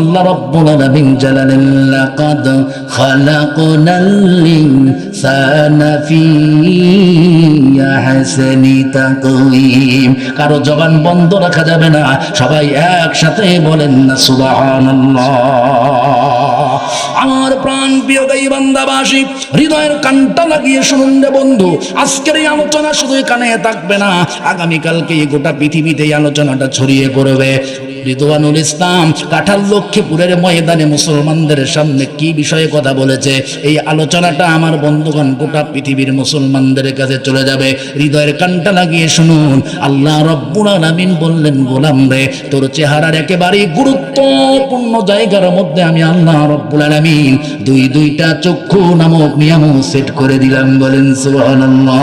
আল্লাহ রব্বুল আলামিন জানালেন লাকাদ খালাকনাল ইনসানা ফি আহসানি তাকওয়িম। কারও জবান বন্ধ রাখা যাবে না। সবাই একসাথে বলেন না, সুবহানাল্লাহ। আমার প্রাণ প্রিয় গাই বান্দাবাসী, হৃদয়ের কানটা লাগিয়ে শুনুন রে বন্ধু। আজকের এই আলোচনা শুধু কানে থাকবে না, আগামীকালকে এই গোটা পৃথিবীতে এই আলোচনাটা ছড়িয়ে পড়বে। রিদওয়ানুল ইসলাম, কাঠাল লক্ষ্মীপুরের ময়দানে মুসলমানদের সামনে কি বিষয়ে কথা বলেছে, এই আলোচনাটা আমার বন্ধুগণ গোটা পৃথিবীর মুসলমানদের কাছে চলে যাবে। হৃদয়ের কানটা লাগিয়ে শুনুন, আল্লাহ রব্বুল আলামিন বললেন, গোলাম রে, তোর চেহারার একেবারেই গুরুত্বপূর্ণ জায়গার মধ্যে আমি আল্লাহ রব্বুল আলামিন দুই দুইটা চক্ষু নামক নিয়ম সেট করে দিলাম, বলেন সুবহানাল্লাহ।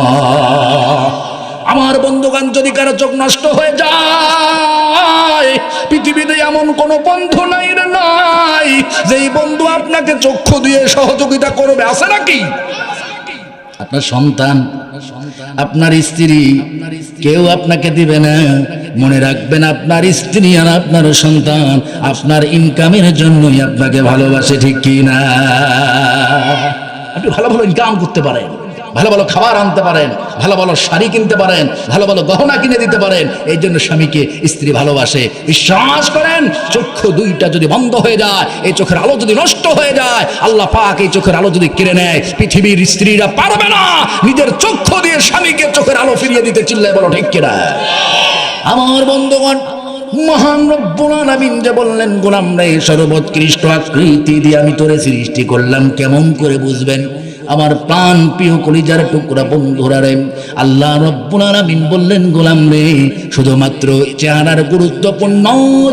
আমার বন্ধুগান যদি কারও চোখ নষ্ট হয়ে যায়, পৃথিবীতে এমন কোন বন্ধু নাই রে নাই, যেই বন্ধু আপনাকে চক্ষু দিয়ে সহযোগিতা করবে, আছে নাকি? আপনার সন্তান, আপনার স্ত্রী, কেউ আপনাকে দিবে না। মনে রাখবেন, আপনার স্ত্রী আর আপনার সন্তান, আপনার ইনকামের জন্যই আপনাকে ভালোবাসে, ঠিক কি না? আপনি ভালো ভালো ইনকাম করতে পারেন। ভালো ভালো খাবার আনতে পারেন, ভালো ভালো শাড়ি কিনতে পারেন, ভালো ভালো গহনা কিনে দিতে পারেন, এই জন্য স্বামীকে স্ত্রী ভালোবাসে। বিশ্বাস করেন, চক্ষু দুইটা যদি বন্ধ হয়ে যায়, এই চোখের আলো যদি নষ্ট হয়ে যায়, আল্লাহ পাক এই চোখের আলো যদি কেড়ে নেয়, পৃথিবীর স্ত্রীরা পারবে না। নিজের চক্ষু দিয়ে স্বামীকে চোখের আলো ফিরিয়ে দিতে চিল্লায় বলো, ঠিক কিনা? আমার বন্ধুগণ, মহান রব্বুল আলামিন যে বললেন, গোলাম রে সর্বোৎকৃষ্ট আকৃতি দিয়ে আমি তোরে সৃষ্টি করলাম, কেমন করে বুঝবেন? আমার প্রাণ প্রিয় কলিজার টুকরা বন্ধুরা রে আল্লাহ রব্বুল বললেন, গোলাম রে, শুধুমাত্র চেহারার গুরুত্বপূর্ণ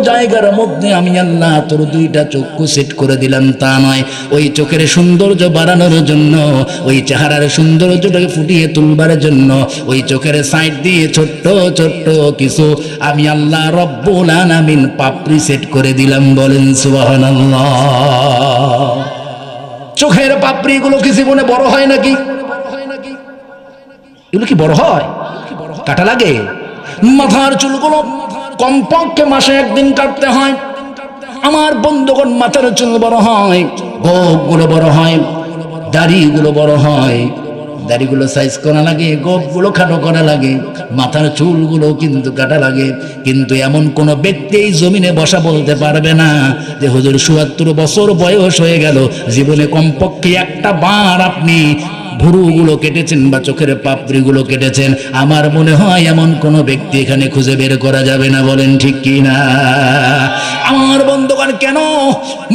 জায়গার মধ্যে আমি আল্লাহ তোর দুইটা চক্ষু সেট করে দিলাম, তা নয়। ওই চোখের সৌন্দর্য বাড়ানোর জন্য, ওই চেহারার সৌন্দর্যটাকে ফুটিয়ে তুলবার জন্য, ওই চোখের সাইড দিয়ে ছোট্ট ছোট্ট কিছু আমি আল্লাহ রব্বুল আলামিন পাপড়ি সেট করে দিলাম বলেন, সুবহানাল্লাহ। চোখের পাপড়ি এগুলো কি জীবনে বড় হয় নাকি? এগুলো কি বড় হয়? কাটা লাগে? মাথার চুলগুলো কমপক্ষে মাসে একদিন কাটতে হয়। আমার বন্ধুগণ মাথার চুল বড় হয় গোপগুলো বড় হয়, দাড়িগুলো বড় হয়। দাড়িগুলো সাইজ করা লাগে, গোপগুলো খাটো করা লাগে, মাথার চুলগুলো কিন্তু কাটা লাগে। কিন্তু এমন কোন ব্যক্তি জমিনে বসা বলতে পারবে না যে, হুজুর, চুয়াত্তর বছর বয়স হয়ে গেল, জীবনে কমপক্ষে একটা বার আপনি ভুরুগুলো কেটেছেন বা চোখের পাপড়িগুলো কেটেছেন, আমার মনে হয় এমন কোনো ব্যক্তি এখানে খুঁজে বের করা যাবে না, বলেন ঠিক কি না? আমার বন্ধুগণ, কেন?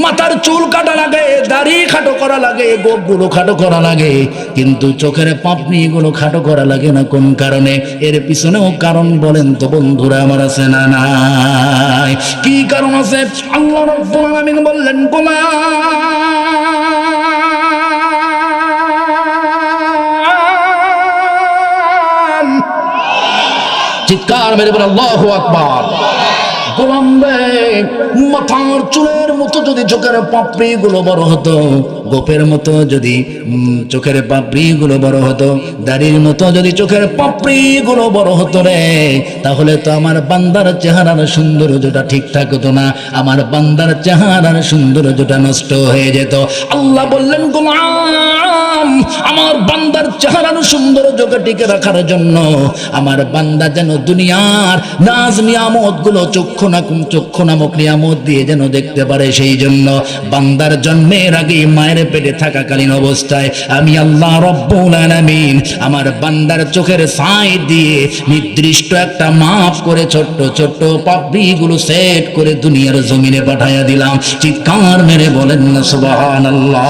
মাথার চুল কাটা লাগে, দাড়ি খাটো করা লাগে, গোপগুলো খাটো করা লাগে, কিন্তু চোখের পাপড়িগুলো খাটো করা লাগে না কোন কারণে? এর পিছনেও কারণ বলেন তো বন্ধুরা, আমার আছে না নাই? কি কারণ আছে? আল্লাহ আলামিন বললেন গোলাম চিৎকার মেরে বলে, আল্লাহু আকবার। মাথার চুলের মতো যদি চোখের পাপড়ি গুলো বড় হতো, গোপের মতো যদি চোখের পাপড়ি গুলো বড় হতো, দাড়ির মতো যদি চোখের পাপড়ি গুলো বড় হতো রে, তাহলে তো আমার বান্দার চেহারার সৌন্দর্যটা ঠিকঠাক হতো না, আমার বান্দার চেহারার সৌন্দর্যটা নষ্ট হয়ে যেত। আল্লাহ বললেন, গোলাম আমার বান্দার চেহারার সৌন্দর্যকে টিকে রাখার জন্য আমার বান্দা যেন দুনিয়ার নাজ নিয়ামতগুলো চক্ষু নাকুম চক্ষু নামক নিয়ামত দিয়ে যেন দেখতে পারে, সেই জন্য বান্দার জন্মের আগে মায়ের পেটে থাকাকালীন অবস্থায় আমি আল্লাহ রব্বুল আলামিন আমার বান্দার চোখের সাইড দিয়ে নির্দিষ্ট একটা মাপ করে ছোট্ট ছোট্ট পাপড়িগুলো সেট করে দুনিয়ার জমিনে পাঠাইয়া দিলাম। চিৎকার মেরে বলেন না, সুবহানাল্লাহ।